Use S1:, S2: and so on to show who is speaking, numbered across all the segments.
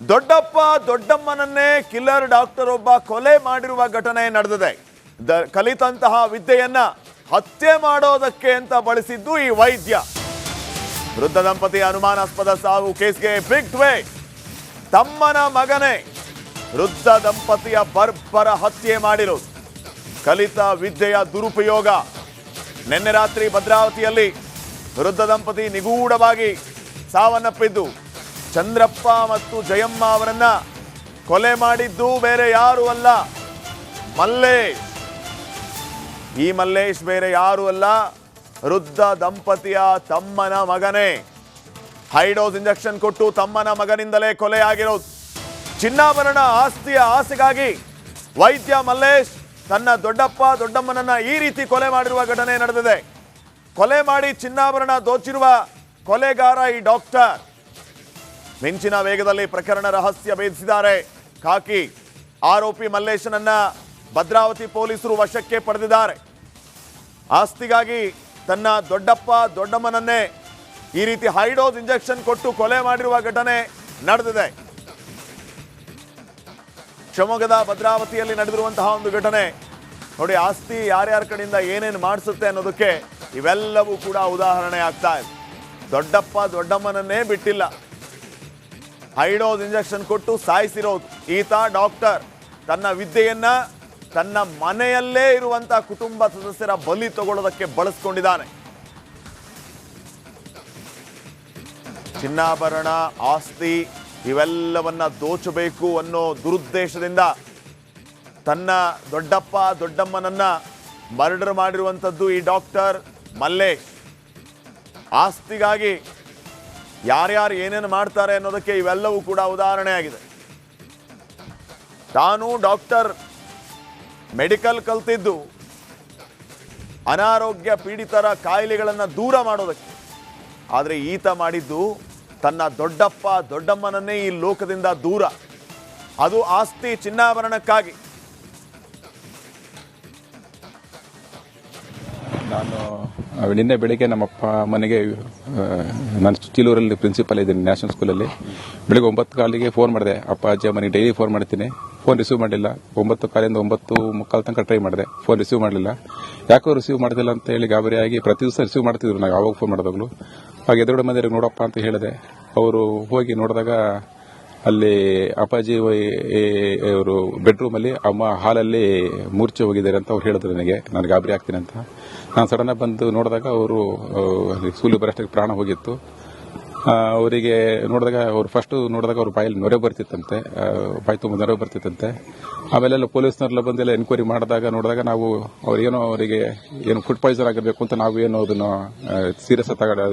S1: ದೊಡ್ಡಪ್ಪ ದೊಡ್ಡಮ್ಮನನ್ನೇ killer doctor ಒಬ್ಬ ಕೊಲೆ ಮಾಡಿರುವ ಘಟನೆ ನಡೆದಿದೆ. ದ ಕಲಿತಂತಹ ವಿದ್ಯೆಯನ್ನ ಹತ್ಯೆ ಮಾಡೋದಕ್ಕೆ ಅಂತ ಬಳಸಿದ್ದು ಈ ವೈದ್ಯ. ವೃದ್ಧ ದಂಪತಿ ಅನುಮಾನಾಸ್ಪದ ಸಾವು ಕೇಸ್ಗೆ ಬಿಗ್ ಟ್ವೇ ತಮ್ಮನ ಮಗನೇ ವೃದ್ಧ ದಂಪತಿಯ ಬರ್ಬರ ಹತ್ಯೆ ಮಾಡಿರೋದು ಕಲಿತ ವಿದ್ಯೆಯ ದುರುಪಯೋಗ. ನಿನ್ನೆ ರಾತ್ರಿ ಭದ್ರಾವತಿಯಲ್ಲಿ ವೃದ್ಧ ದಂಪತಿ ನಿಗೂಢವಾಗಿ ಸಾವನ್ನಪ್ಪಿದ್ದು. ಚಂದ್ರಪ್ಪ ಮತ್ತು ಜಯಮ್ಮ ಅವರನ್ನ ಕೊಲೆ ಮಾಡಿದ್ದು ಬೇರೆ ಯಾರು ಅಲ್ಲ. ಮಲ್ಲೇಶ್. ಈ ಮಲ್ಲೇಶ್ ಬೇರೆ ಯಾರು ಅಲ್ಲ. ವೃದ್ಧ ದಂಪತಿಯ ತಮ್ಮನ ಮಗನೇ. ಹೈಡೋಸ್ ಇಂಜೆಕ್ಷನ್ ಕೊಟ್ಟು ತಮ್ಮನ ಮಗನಿಂದಲೇ ಕೊಲೆ ಆಗಿರೋದು. ಚಿನ್ನಾಭರಣ ಆಸ್ತಿಯ ಆಸೆಗಾಗಿ ವೈದ್ಯ ಮಲ್ಲೇಶ್ ತನ್ನ ದೊಡ್ಡಪ್ಪ ದೊಡ್ಡಮ್ಮನನ್ನ ಈ ರೀತಿ ಕೊಲೆ ಮಾಡಿರುವ ಘಟನೆ ನಡೆದಿದೆ. ಕೊಲೆ ಮಾಡಿ ಚಿನ್ನಾಭರಣ ದೋಚಿರುವ ಕೊಲೆಗಾರ ಈ ಡಾಕ್ಟರ್. ಮಿಂಚಿನ ವೇಗದಲ್ಲಿ ಪ್ರಕರಣ ರಹಸ್ಯ ಭೇದಿಸಿದ್ದಾರೆ. ಕಾಕಿ ಆರೋಪಿ ಮಲ್ಲೇಶನನ್ನ ಭದ್ರಾವತಿ ಪೊಲೀಸರು ವಶಕ್ಕೆ ಪಡೆದಿದ್ದಾರೆ. ಆಸ್ತಿಗಾಗಿ ತನ್ನ ದೊಡ್ಡಪ್ಪ, ದೊಡ್ಡಮ್ಮನನ್ನೇ ಈ ರೀತಿ ಹೈಡೋಸ್ ಇಂಜೆಕ್ಷನ್ ಕೊಟ್ಟು ಕೊಲೆ ಮಾಡಿರುವ ಘಟನೆ ನಡೆದಿದೆ. ಶಿವಮೊಗ್ಗದ ಭದ್ರಾವತಿಯಲ್ಲಿ ನಡೆದಿರುವಂತಹ ಒಂದು ಘಟನೆ. ನೋಡಿ, ಆಸ್ತಿ ಯಾರ್ಯಾರ ಕಡೆಯಿಂದ ಏನೇನು ಮಾಡಿಸುತ್ತೆ ಅನ್ನೋದಕ್ಕೆ ಇವೆಲ್ಲವೂ ಕೂಡ ಉದಾಹರಣೆ ಆಗ್ತಾ ಇದೆ. ದೊಡ್ಡಪ್ಪ, ದೊಡ್ಡಮ್ಮನನ್ನೇ ಬಿಟ್ಟಿಲ್ಲ. ಹೈಡೋಸ್ ಇಂಜೆಕ್ಷನ್ ಕೊಟ್ಟು ಸಾಯಿಸಿರೋದು. ಈತ ಡಾಕ್ಟರ್. ತನ್ನ ವಿದ್ಯೆಯನ್ನ ತನ್ನ ಮನೆಯಲ್ಲೇ ಇರುವಂಥ ಕುಟುಂಬ ಸದಸ್ಯರ ಬಲಿ ತಗೊಳ್ಳೋದಕ್ಕೆ ಬಳಸ್ಕೊಂಡಿದ್ದಾನೆ. ಚಿನ್ನಾಭರಣ, ಆಸ್ತಿ ಇವೆಲ್ಲವನ್ನ ದೋಚಬೇಕು ಅನ್ನೋ ದುರುದ್ದೇಶದಿಂದ ತನ್ನ ದೊಡ್ಡಪ್ಪ, ದೊಡ್ಡಮ್ಮನನ್ನ ಮರ್ಡರ್ ಮಾಡಿರುವಂಥದ್ದು ಈ ಡಾಕ್ಟರ್ ಮಲ್ಲೇಶ್. ಆಸ್ತಿಗಾಗಿ ಯಾರ್ಯಾರು ಏನೇನು ಮಾಡ್ತಾರೆ ಅನ್ನೋದಕ್ಕೆ ಇವೆಲ್ಲವೂ ಕೂಡ ಉದಾಹರಣೆ ಆಗಿದೆ ತಾನು ಡಾಕ್ಟರ್ ಮೆಡಿಕಲ್ ಕಲ್ತಿದ್ದು ಅನಾರೋಗ್ಯ ಪೀಡಿತರ ಕಾಯಿಲೆಗಳನ್ನು ದೂರ ಮಾಡೋದಕ್ಕೆ. ಆದರೆ ಈತ ಮಾಡಿದ್ದು ತನ್ನ ದೊಡ್ಡಪ್ಪ ದೊಡ್ಡಮ್ಮನನ್ನೇ ಈ ಲೋಕದಿಂದ ದೂರ. ಅದು ಆಸ್ತಿ ಚಿನ್ನಾಭರಣಕ್ಕಾಗಿ.
S2: ನಾನು ನಿನ್ನೆ ಬೆಳಿಗ್ಗೆ ನಮ್ಮಪ್ಪ ಮನೆಗೆ ನಾನು ಚಿಲೂರಲ್ಲಿ ಪ್ರಿನ್ಸಿಪಲ್ ಇದ್ದೀನಿ ನ್ಯಾಷನಲ್ ಸ್ಕೂಲಲ್ಲಿ ಬೆಳಿಗ್ಗೆ ಒಂಬತ್ತು ಕಾಲಿಗೆ ಫೋನ್ ಮಾಡಿದೆ. ಅಪ್ಪ, ಅಜ್ಜಿ ಮನೆಗೆ ಡೈಲಿ ಫೋನ್ ಮಾಡ್ತೀನಿ. ಫೋನ್ ರಿಸೀವ್ ಮಾಡಲಿಲ್ಲ. ಒಂಬತ್ತು ಕಾಲಿಂದ ಒಂಬತ್ತು ಮುಕ್ಕಾಲು ತನಕ ಟ್ರೈ ಮಾಡಿದೆ. ಫೋನ್ ರಿಸೀವ್ ಮಾಡಲಿಲ್ಲ. ಯಾಕೋ ರಿಸೀವ್ ಮಾಡ್ತಿಲ್ಲ ಅಂತ ಹೇಳಿ ಗಾಬರಿಯಾಗಿ ಪ್ರತಿ ದಿವಸ ರಿಸೀವ್ ಮಾಡ್ತಿದ್ರು ನಾವು ಯಾವಾಗ ಫೋನ್ ಮಾಡಿದಾಗಲೂ. ಆಗ ಎದುರುಗಡೆ ಮನೆಯವ್ರಿಗೆ ನೋಡಪ್ಪ ಅಂತ ಹೇಳಿದೆ. ಅವರು ಹೋಗಿ ನೋಡಿದಾಗ ಅಲ್ಲಿ ಅಪ್ಪಾಜಿ ಅವರು ಬೆಡ್ರೂಮಲ್ಲಿ ಅಮ್ಮ ಹಾಲಲ್ಲಿ ಮೂರ್ಛೆ ಹೋಗಿದ್ದಾರೆ ಅಂತ ಅವ್ರು ಹೇಳಿದ್ರು ನನಗೆ. ನಾನು ಗಾಬರಿ ಆಗ್ತೀನಿ ಅಂತ. ನಾನು ಸಡನ್ ಆಗಿ ಬಂದು ನೋಡಿದಾಗ ಅವರು ಸೂಲು ಬರಷ್ಟಕ್ಕೆ ಪ್ರಾಣ ಹೋಗಿತ್ತು. ಅವರಿಗೆ ನೋಡಿದಾಗ ಅವ್ರು ಫಸ್ಟ್ ನೋಡಿದಾಗ ಅವ್ರ ಬಾಯಲ್ಲಿ ನೊರೆ ಬರ್ತಿತ್ತಂತೆ. ಬಾಯಿ ತುಂಬ ನೊರೆ ಬರ್ತಿತ್ತಂತೆ. ಆಮೇಲೆಲ್ಲ ಪೊಲೀಸ್ನವರೆಲ್ಲ ಬಂದೆಲ್ಲ ಎನ್ಕ್ವೈರಿ ಮಾಡಿದಾಗ ನೋಡಿದಾಗ ನಾವು ಅವ್ರೇನೋ ಅವರಿಗೆ ಏನು ಫುಡ್ ಪಾಯ್ಸನ್ ಆಗಿರಬೇಕು ಅಂತ ನಾವು ಏನು ಅದನ್ನು ಸೀರಿಯಸ್ ತಗೊಂಡು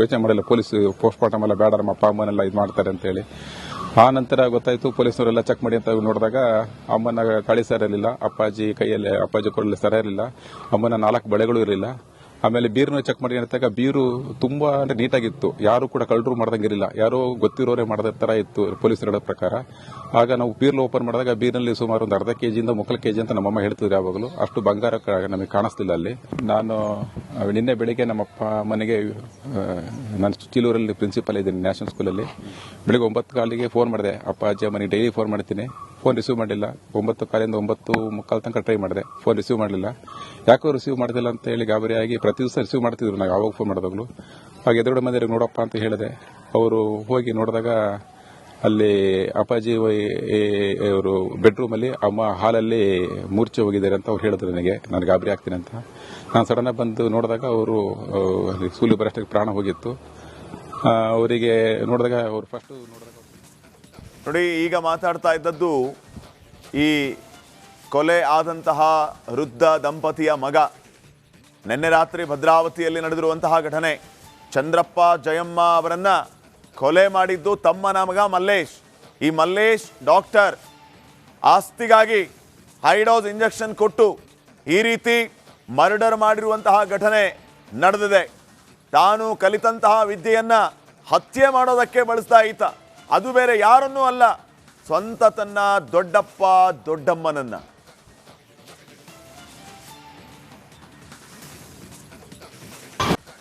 S2: ಯೋಚನೆ ಮಾಡಿಲ್ಲ. ಪೊಲೀಸ್ ಪೋಸ್ಟ್ ಮಾರ್ಟಮ್ ಎಲ್ಲ ಬೇಡ, ನಮ್ಮ ಅಪ್ಪ, ಅಮ್ಮನೆಲ್ಲ ಇದು ಮಾಡ್ತಾರೆ ಅಂತ ಹೇಳಿ. ಆ ನಂತರ ಗೊತ್ತಾಯ್ತು, ಪೊಲೀಸ್ನವರೆಲ್ಲ ಚೆಕ್ ಮಾಡಿ ಅಂತ ನೋಡಿದಾಗ ಅಮ್ಮನ ಕಾಳಿ ಇರಲಿಲ್ಲ ಅಪ್ಪಾಜಿ ಕೈಯಲ್ಲಿ, ಅಪ್ಪಾಜಿ ಕೊಡಲಿ ಸರ ಇರಲಿಲ್ಲ ಅಮ್ಮನ ನಾಲ್ಕು ಬಳೆಗಳು ಇರಲಿಲ್ಲ. ಆಮೇಲೆ ಬೀರ್ನ ಚೆಕ್ ಮಾಡಿ ಅಂತಾಗ ಬೀರು ತುಂಬಾ ಅಂದ್ರೆ ನೀಟಾಗಿತ್ತು. ಯಾರು ಕೂಡ ಕಳ್ಳರು ಮಾಡ್ದಂಗೆ ಇರಲಿಲ್ಲ ಯಾರೋ ಗೊತ್ತಿರೋರೇ ಮಾಡದ ತರ ಇತ್ತು ಪೊಲೀಸರು ಹೇಳೋ ಪ್ರಕಾರ. ಆಗ ನಾವು ಬೀರ್ನ ಓಪನ್ ಮಾಡಿದಾಗ ಬೀರ್ನಲ್ಲಿ ಸುಮಾರು ಒಂದು ಅರ್ಧ ಕೆಜಿಯಿಂದ ಮುಕ್ಕಲ್ ಕೆಜಿ ಅಂತ ನಮ್ಮಮ್ಮ ಹೇಳ್ತಿದ್ರು ಯಾವಾಗಲೂ. ಅಷ್ಟು ಬಂಗಾರ ನಮಗೆ ಕಾಣಿಸ್ತಿಲ್ಲ ಅಲ್ಲಿ. ನಾನು ನಿನ್ನೆ ಬೆಳಿಗ್ಗೆ ನಮ್ಮಪ್ಪ ಮನೆಗೆ ನಾನು ಚಿಲೂರಲ್ಲಿ ಪ್ರಿನ್ಸಿಪಲ್ ಇದ್ದೀನಿ ನ್ಯಾಷನಲ್ ಸ್ಕೂಲಲ್ಲಿ ಬೆಳಿಗ್ಗೆ ಒಂಬತ್ತು ಕಾಲಿಗೆ ಫೋನ್ ಮಾಡಿದೆ. ಅಪ್ಪ, ಅಜ್ಜಿ ಮನೆಗೆ ಡೈಲಿ ಫೋನ್ ಮಾಡ್ತೀನಿ. ಫೋನ್ ರಿಸೀವ್ ಮಾಡಲಿಲ್ಲ ಒಂಬತ್ತು ಕಾಲಿಂದ ಒಂಬತ್ತು ಮುಕ್ಕಾಲ್ ತನಕ ಟ್ರೈ ಮಾಡಿದೆ. ಫೋನ್ ರಿಸೀವ್ ಮಾಡಲಿಲ್ಲ. ಯಾಕೋ ರಿಸೀವ್ ಮಾಡ್ತಿಲ್ಲ ಅಂತ ಹೇಳಿ ಗಾಬರಿಯಾಗಿ ಪ್ರತಿ ದಿವಸ ರಿಸೀವ್ ಮಾಡ್ತಿದ್ರು ನಾವು. ಯಾವಾಗ ಫೋನ್ ಮಾಡಿದಾಗಲೂ. ಆಗ ಎದುರುಗಡೆ ಮಂದಿರಿಗೆ ನೋಡಪ್ಪ ಅಂತ ಹೇಳಿದೆ. ಅವರು ಹೋಗಿ ನೋಡಿದಾಗ ಅಲ್ಲಿ ಅಪ್ಪಾಜಿ ಅವರು ಬೆಡ್ರೂಮ್ ಅಲ್ಲಿ ಅಮ್ಮ ಹಾಲಲ್ಲಿ ಮೂರ್ಛೆ ಹೋಗಿದ್ದಾರೆ ಅಂತ ಅವ್ರು ಹೇಳಿದ್ರು ನನಗೆ. ನಾನು ಗಾಬರಿ ಆಗ್ತೀನಿ ಅಂತ. ನಾನು ಸಡನ್ ಆಗಿ ಬಂದು ನೋಡಿದಾಗ ಅವರು ಸೂಲಿ ಬರಷ್ಟಕ್ಕೆ ಪ್ರಾಣ ಹೋಗಿತ್ತು. ಅವರಿಗೆ ನೋಡಿದಾಗ ಅವರು ಫಸ್ಟ್ ನೋಡಿದಾಗ
S1: ನೋಡಿ, ಈಗ ಮಾತಾಡ್ತಾ ಇದ್ದದ್ದು ಈ ಕೊಲೆ ಆದಂತಹ ವೃದ್ಧ ದಂಪತಿಯ ಮಗ. ನಿನ್ನೆ ರಾತ್ರಿ ಭದ್ರಾವತಿಯಲ್ಲಿ ನಡೆದಿರುವಂತಹ ಘಟನೆ. ಚಂದ್ರಪ್ಪ, ಜಯಮ್ಮ ಅವರನ್ನ ಕೊಲೆ ಮಾಡಿದ್ದು ತಮ್ಮನ ಮಗ ಮಲ್ಲೇಶ್. ಈ ಮಲ್ಲೇಶ್ ಡಾಕ್ಟರ್ ಆಸ್ತಿಗಾಗಿ ಹೈಡೋಸ್ ಇಂಜೆಕ್ಷನ್ ಕೊಟ್ಟು ಈ ರೀತಿ ಮರ್ಡರ್ ಮಾಡಿರುವಂತಹ ಘಟನೆ ನಡೆದಿದೆ. ತಾನು ಕಲಿತಂತಹ ವಿದ್ಯೆಯನ್ನು ಹತ್ಯೆ ಮಾಡೋದಕ್ಕೆ ಬಳಸ್ತಾ ಈತ. ಅದು ಬೇರೆ ಯಾರನ್ನೂ ಅಲ್ಲ, ಸ್ವಂತ ತನ್ನ ದೊಡ್ಡಪ್ಪ ದೊಡ್ಡಮ್ಮನನ್ನ.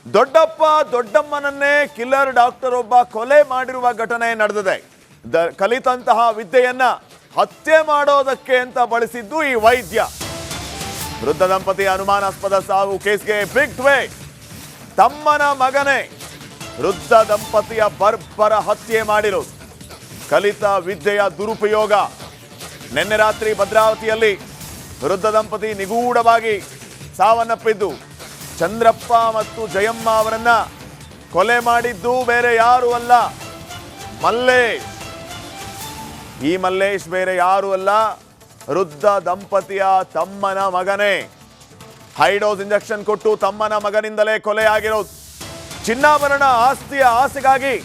S1: ದೊಡ್ಡಪ್ಪ ದೊಡ್ಡಮ್ಮನನ್ನೇ ಕಿಲ್ಲರ್ ಡಾಕ್ಟರ್ ಒಬ್ಬ ಕೊಲೆ ಮಾಡಿರುವ ಘಟನೆ ನಡೆದಿದೆ. ದ ಕಲಿತಂತಹ ವಿದ್ಯೆಯನ್ನ ಹತ್ಯೆ ಮಾಡೋದಕ್ಕೆ ಅಂತ ಬಳಸಿದ್ದು ಈ ವೈದ್ಯ. ವೃದ್ಧ ದಂಪತಿ ಅನುಮಾನಾಸ್ಪದ ಸಾವು ಕೇಸ್ಗೆ ಬಿಗ್ ಟ್ವೇ ತಮ್ಮನ ಮಗನೇ ವೃದ್ಧ ದಂಪತಿಯ ಬರ್ಬರ ಹತ್ಯೆ ಮಾಡಿರೋದು. ಕಲಿತ ವಿದ್ಯೆಯ ದುರುಪಯೋಗ. ನಿನ್ನೆ ರಾತ್ರಿ ಭದ್ರಾವತಿಯಲ್ಲಿ ವೃದ್ಧ ದಂಪತಿ ನಿಗೂಢವಾಗಿ ಸಾವನ್ನಪ್ಪಿದ್ದು. ಚಂದ್ರಪ್ಪ ಮತ್ತು ಜಯಮ್ಮ ಅವರನ್ನ ಕೊಲೆ ಮಾಡಿದ್ದು ಬೇರೆ ಯಾರು ಅಲ್ಲ. ಮಲ್ಲೇಶ್. ಈ ಮಲ್ಲೇಶ್ ಬೇರೆ ಯಾರು ಅಲ್ಲ. ವೃದ್ಧ ದಂಪತಿಯ ತಮ್ಮನ ಮಗನೇ. ಹೈಡೋಸ್ ಇಂಜೆಕ್ಷನ್ ಕೊಟ್ಟು ತಮ್ಮನ ಮಗನಿಂದಲೇ ಕೊಲೆ ಆಗಿರೋದು ಚಿನ್ನಾಭರಣ ಆಸ್ತಿಯ ಆಸೆಗಾಗಿ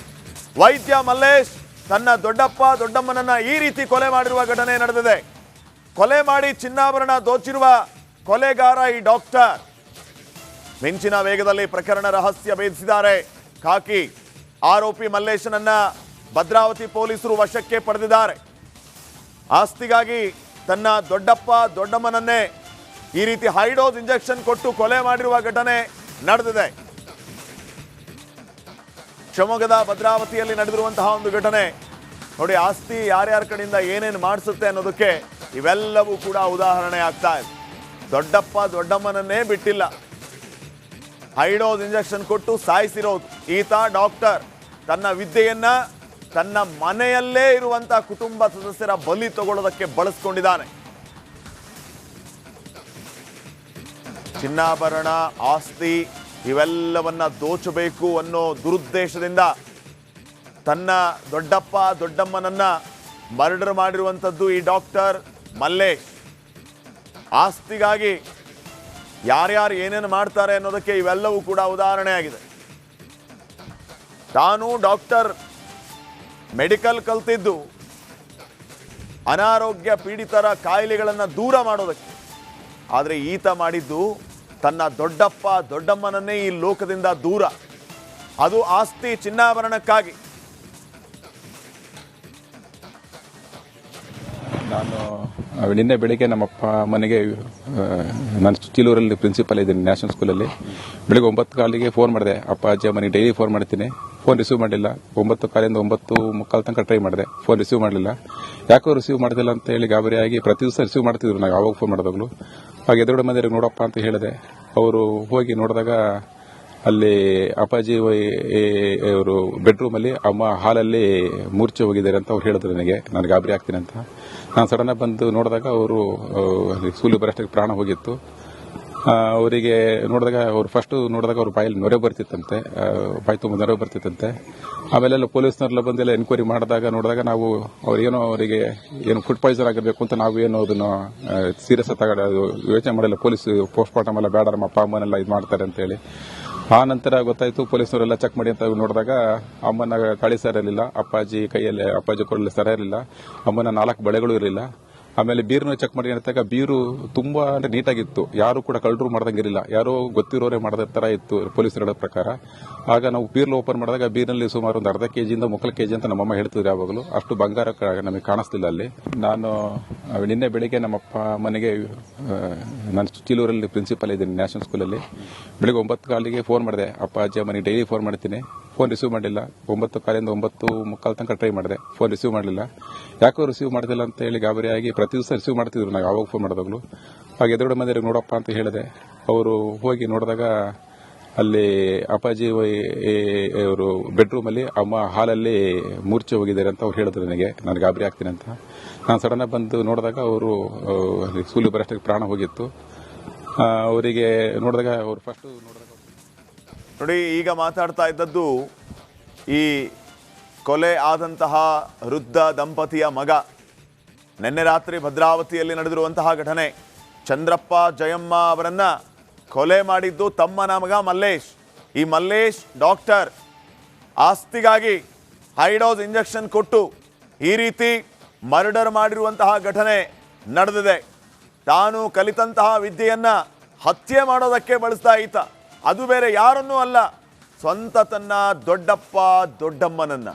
S1: ವೈದ್ಯ ಮಲ್ಲೇಶ್ ತನ್ನ ದೊಡ್ಡಪ್ಪ ದೊಡ್ಡಮ್ಮನನ್ನ ಈ ರೀತಿ ಕೊಲೆ ಮಾಡಿರುವ ಘಟನೆ ನಡೆದಿದೆ. ಕೊಲೆ ಮಾಡಿ ಚಿನ್ನಾಭರಣ ದೋಚಿರುವ ಕೊಲೆಗಾರ ಈ ಡಾಕ್ಟರ್. ಮಿಂಚಿನ ವೇಗದಲ್ಲಿ ಪ್ರಕರಣ ರಹಸ್ಯ ಭೇದಿಸಿದ್ದಾರೆ. ಕಾಕಿ ಆರೋಪಿ ಮಲ್ಲೇಶನನ್ನ ಭದ್ರಾವತಿ ಪೊಲೀಸರು ವಶಕ್ಕೆ ಪಡೆದಿದ್ದಾರೆ. ಆಸ್ತಿಗಾಗಿ ತನ್ನ ದೊಡ್ಡಪ್ಪ ದೊಡ್ಡಮ್ಮನನ್ನೇ ಈ ರೀತಿ ಹೈಡೋಸ್ ಇಂಜೆಕ್ಷನ್ ಕೊಟ್ಟು ಕೊಲೆ ಮಾಡಿರುವ ಘಟನೆ ನಡೆದಿದೆ. ಶಿವಮೊಗ್ಗದ ಭದ್ರಾವತಿಯಲ್ಲಿ ನಡೆದಿರುವಂತಹ ಒಂದು ಘಟನೆ. ನೋಡಿ, ಆಸ್ತಿ ಯಾರ್ಯಾರ ಕಡೆಯಿಂದ ಏನೇನು ಮಾಡಿಸುತ್ತೆ ಅನ್ನೋದಕ್ಕೆ ಇವೆಲ್ಲವೂ ಕೂಡ ಉದಾಹರಣೆ ಆಗ್ತಾ ಇದೆ. ದೊಡ್ಡಪ್ಪ ದೊಡ್ಡಮ್ಮನನ್ನೇ ಬಿಟ್ಟಿಲ್ಲ. ಹೈಡೋಸ್ ಇಂಜೆಕ್ಷನ್ ಕೊಟ್ಟು ಸಾಯಿಸಿರೋದು. ಈತ ಡಾಕ್ಟರ್. ತನ್ನ ವಿದ್ಯೆಯನ್ನ ತನ್ನ ಮನೆಯಲ್ಲೇ ಇರುವಂತ ಕುಟುಂಬ ಸದಸ್ಯರ ಬಲಿ ತಗೊಳ್ಳೋದಕ್ಕೆ ಬಳಸ್ಕೊಂಡಿದ್ದಾನೆ. ಚಿನ್ನಾಭರಣ, ಆಸ್ತಿ ಇವೆಲ್ಲವನ್ನ ದೋಚಬೇಕು ಅನ್ನೋ ದುರುದ್ದೇಶದಿಂದ ತನ್ನ ದೊಡ್ಡಪ್ಪ, ದೊಡ್ಡಮ್ಮನನ್ನ ಮರ್ಡರ್ ಮಾಡಿರುವಂಥದ್ದು ಈ ಡಾಕ್ಟರ್ ಮಲ್ಲೇಶ್. ಆಸ್ತಿಗಾಗಿ ಯಾರ್ಯಾರು ಏನೇನು ಮಾಡ್ತಾರೆ ಅನ್ನೋದಕ್ಕೆ ಇವೆಲ್ಲವೂ ಕೂಡ ಉದಾಹರಣೆಯಾಗಿದೆ. ತಾನು ಡಾಕ್ಟರ್ ಮೆಡಿಕಲ್ ಕಲ್ತಿದ್ದು ಅನಾರೋಗ್ಯ ಪೀಡಿತರ ಕಾಯಿಲೆಗಳನ್ನು ದೂರ ಮಾಡೋದಕ್ಕೆ. ಆದರೆ ಈತ ಮಾಡಿದ್ದು ತನ್ನ ದೊಡ್ಡಪ್ಪ ದೊಡ್ಡಮ್ಮನನ್ನೇ ಈ ಲೋಕದಿಂದ ದೂರ. ಅದು ಆಸ್ತಿ ಚಿನ್ನಾಭರಣಕ್ಕಾಗಿ.
S2: ನಾನು ನಿನ್ನೆ ಬೆಳಿಗ್ಗೆ ನಮ್ಮಪ್ಪ ಮನೆಗೆ ನಾನು ಚಿಲೂರಲ್ಲಿ ಪ್ರಿನ್ಸಿಪಲ್ ಇದ್ದೀನಿ ನ್ಯಾಷನಲ್ ಸ್ಕೂಲಲ್ಲಿ ಬೆಳಿಗ್ಗೆ ಒಂಬತ್ತು ಕಾಲಿಗೆ ಫೋನ್ ಮಾಡಿದೆ. ಅಪ್ಪ, ಅಜ್ಜ ಮನೆಗೆ ಡೈಲಿ ಫೋನ್ ಮಾಡ್ತೀನಿ. ಫೋನ್ ರಿಸೀವ್ ಮಾಡಲಿಲ್ಲ. ಒಂಬತ್ತು ಕಾಲಿಂದ ಒಂಬತ್ತು ಮುಕ್ಕಾಲು ತನಕ ಟ್ರೈ ಮಾಡಿದೆ. ಫೋನ್ ರಿಸೀವ್ ಮಾಡಲಿಲ್ಲ. ಯಾಕೋ ರಿಸೀವ್ ಮಾಡ್ತಿಲ್ಲ ಅಂತ ಹೇಳಿ ಗಾಬರಿಯಾಗಿ ಪ್ರತಿ ದಿವಸ ರಿಸೀವ್ ಮಾಡ್ತಿದ್ರು. ನಾವು ಯಾವಾಗ ಫೋನ್ ಮಾಡಿದಾಗಲೂ ಆಗ ಎದುರುಗಡೆ ಮಂದಿರಿಗೆ ನೋಡಪ್ಪ ಅಂತ ಹೇಳಿದೆ. ಅವರು ಹೋಗಿ ನೋಡಿದಾಗ ಅಲ್ಲಿ ಅಪ್ಪಾಜಿ ಅವರು ಬೆಡ್ರೂಮ್ ಅಲ್ಲಿ ಅಮ್ಮ ಹಾಲಲ್ಲಿ ಮೂರ್ಛೆ ಹೋಗಿದ್ದಾರೆ ಅಂತ ಅವ್ರು ಹೇಳಿದ್ರು ನನಗೆ. ನಾನು ಗಾಬರಿ ಆಗ್ತೀನಿ ಅಂತ. ನಾನು ಸಡನ್ ಆಗಿ ಬಂದು ನೋಡಿದಾಗ ಅವರು ಸೂಲಿ ಬರಷ್ಟಕ್ಕೆ ಪ್ರಾಣ ಹೋಗಿತ್ತು. ಅವರಿಗೆ ನೋಡಿದಾಗ ಅವ್ರು ಫಸ್ಟ್ ನೋಡಿದಾಗ ಅವ್ರ ಬಾಯಲ್ಲಿ ನೊರೆ ಬರ್ತಿತ್ತಂತೆ. ಬಾಯಿ ತುಂಬ ನೊರೆ ಬರ್ತಿತ್ತಂತೆ. ಆಮೇಲೆಲ್ಲ ಪೊಲೀಸ್ನವರೆಲ್ಲ ಬಂದೆಲ್ಲ ಎನ್ಕ್ವೈರಿ ಮಾಡಿದಾಗ ನೋಡಿದಾಗ ನಾವು ಅವ್ರೇನೋ ಅವರಿಗೆ ಏನು ಫುಡ್ ಪಾಯ್ಸನ್ ಆಗಿರಬೇಕು ಅಂತ ನಾವು ಏನೋ ಅದನ್ನು ಸೀರಿಯಸ್ ತಗೊಂಡು ಯೋಚನೆ ಮಾಡಿಲ್ಲ. ಪೊಲೀಸ್ ಪೋಸ್ಟ್ ಮಾರ್ಟಮ್ ಎಲ್ಲ ಬೇಡ, ನಮ್ಮ ಅಪ್ಪ ಅಮ್ಮನೆಲ್ಲ ಇದು ಮಾಡ್ತಾರೆ ಅಂತೇಳಿ ಆ ನಂತರ ಗೊತ್ತಾಯಿತು, ಪೊಲೀಸ್ನವರೆಲ್ಲ ಚೆಕ್ ಮಾಡಿ ಅಂತ ನೋಡಿದಾಗ ಅಮ್ಮನ ಸರ ಇರಲಿಲ್ಲ ಅಪ್ಪಾಜಿ ಕೈಯಲ್ಲಿ, ಅಪ್ಪಾಜಿ ಕೊಡಲಿ ಸರ ಇರಲಿಲ್ಲ ಅಮ್ಮನ ನಾಲ್ಕು ಬಳೆಗಳು ಇರಲಿಲ್ಲ. ಆಮೇಲೆ ಬೀರ್ನ ಚೆಕ್ ಮಾಡಿ ಅಂತಾಗ ಬೀರು ತುಂಬಾ ಅಂದ್ರೆ ನೀಟಾಗಿತ್ತು. ಯಾರು ಕೂಡ ಕಳ್ಳರು ಮಾಡ್ದಂಗೆ ಇರಲಿಲ್ಲ ಯಾರೋ ಗೊತ್ತಿರೋರೇ ಮಾಡದ ತರ ಇತ್ತು ಪೊಲೀಸರು ಹೇಳೋ ಪ್ರಕಾರ. ಆಗ ನಾವು ಬೀರ್ನ ಓಪನ್ ಮಾಡಿದಾಗ ಬೀರ್ನಲ್ಲಿ ಸುಮಾರು ಒಂದು ಅರ್ಧ ಕೆಜಿಯಿಂದ ಮುಕ್ಕಲ್ ಕೆಜಿ ಅಂತ ನಮ್ಮಮ್ಮ ಹೇಳ್ತಿದ್ರು ಯಾವಾಗಲೂ. ಅಷ್ಟು ಬಂಗಾರ ನಮಗೆ ಕಾಣಿಸ್ತಿಲ್ಲ ಅಲ್ಲಿ. ನಾನು ನಿನ್ನೆ ಬೆಳಿಗ್ಗೆ ನಮ್ಮಪ್ಪ ಮನೆಗೆ ನಾನು ಚಿಲೂರಲ್ಲಿ ಪ್ರಿನ್ಸಿಪಲ್ ಇದ್ದೀನಿ ನ್ಯಾಷನಲ್ ಸ್ಕೂಲಲ್ಲಿ ಬೆಳಿಗ್ಗೆ ಒಂಬತ್ತು ಕಾಲಿಗೆ ಫೋನ್ ಮಾಡಿದೆ. ಅಪ್ಪ, ಅಜ್ಜಿ ಮನೆಗೆ ಡೈಲಿ ಫೋನ್ ಮಾಡ್ತೀನಿ. ಫೋನ್ ರಿಸೀವ್ ಮಾಡಲಿಲ್ಲ. ಒಂಬತ್ತು ಕಾಲಿಂದ ಒಂಬತ್ತು ಮುಕ್ಕಾಲು ತನಕ ಟ್ರೈ ಮಾಡಿದೆ. ಫೋನ್ ರಿಸೀವ್ ಮಾಡಲಿಲ್ಲ. ಯಾಕೋ ರಿಸೀವ್ ಮಾಡ್ತಿಲ್ಲ ಅಂತ ಹೇಳಿ ಗಾಬರಿಯಾಗಿ ಪ್ರತಿ ದಿವಸ ರಿಸೀವ್ ಮಾಡ್ತಿದ್ರು ನಾವು. ಯಾವಾಗ ಫೋನ್ ಮಾಡಿದಾಗಲೂ. ಆಗ ಎದುರುಗಡೆ ಮಂದಿರಿಗೆ ನೋಡಪ್ಪ ಅಂತ ಹೇಳಿದೆ. ಅವರು ಹೋಗಿ ನೋಡಿದಾಗ ಅಲ್ಲಿ ಅಪ್ಪಾಜಿ ಅವರು ಬೆಡ್ರೂಮ್ ಅಲ್ಲಿ ಅಮ್ಮ ಹಾಲಲ್ಲಿ ಮೂರ್ಛೆ ಹೋಗಿದ್ದಾರೆ ಅಂತ ಅವ್ರು ಹೇಳಿದ್ರು ನನಗೆ. ನಾನು ಗಾಬರಿ ಆಗ್ತೀನಿ ಅಂತ. ನಾನು ಸಡನ್ ಆಗಿ ಬಂದು ನೋಡಿದಾಗ ಅವರು ಸೂಲಿ ಬರಷ್ಟಕ್ಕೆ ಪ್ರಾಣ ಹೋಗಿತ್ತು. ಅವರಿಗೆ ನೋಡಿದಾಗ ಅವರು ಫಸ್ಟ್ ನೋಡಿದಾಗ
S1: ನೋಡಿ, ಈಗ ಮಾತಾಡ್ತಾ ಇದ್ದದ್ದು ಈ ಕೊಲೆ ಆದಂತಹ ವೃದ್ಧ ದಂಪತಿಯ ಮಗ. ನಿನ್ನೆ ರಾತ್ರಿ ಭದ್ರಾವತಿಯಲ್ಲಿ ನಡೆದಿರುವಂತಹ ಘಟನೆ. ಚಂದ್ರಪ್ಪ, ಜಯಮ್ಮ ಅವರನ್ನ ಕೊಲೆ ಮಾಡಿದ್ದು ತಮ್ಮನ ಮಗ ಮಲ್ಲೇಶ್. ಈ ಮಲ್ಲೇಶ್ ಡಾಕ್ಟರ್ ಆಸ್ತಿಗಾಗಿ ಹೈಡೋಸ್ ಇಂಜೆಕ್ಷನ್ ಕೊಟ್ಟು ಈ ರೀತಿ ಮರ್ಡರ್ ಮಾಡಿರುವಂತಹ ಘಟನೆ ನಡೆದಿದೆ. ತಾನು ಕಲಿತಂತಹ ವಿದ್ಯೆಯನ್ನು ಹತ್ಯೆ ಮಾಡೋದಕ್ಕೆ ಬಳಸ್ತಾ ಈತ. ಅದು ಬೇರೆ ಯಾರನ್ನೂ ಅಲ್ಲ. ಸ್ವಂತ ತನ್ನ ದೊಡ್ಡಪ್ಪ ದೊಡ್ಡಮ್ಮನನ್ನ.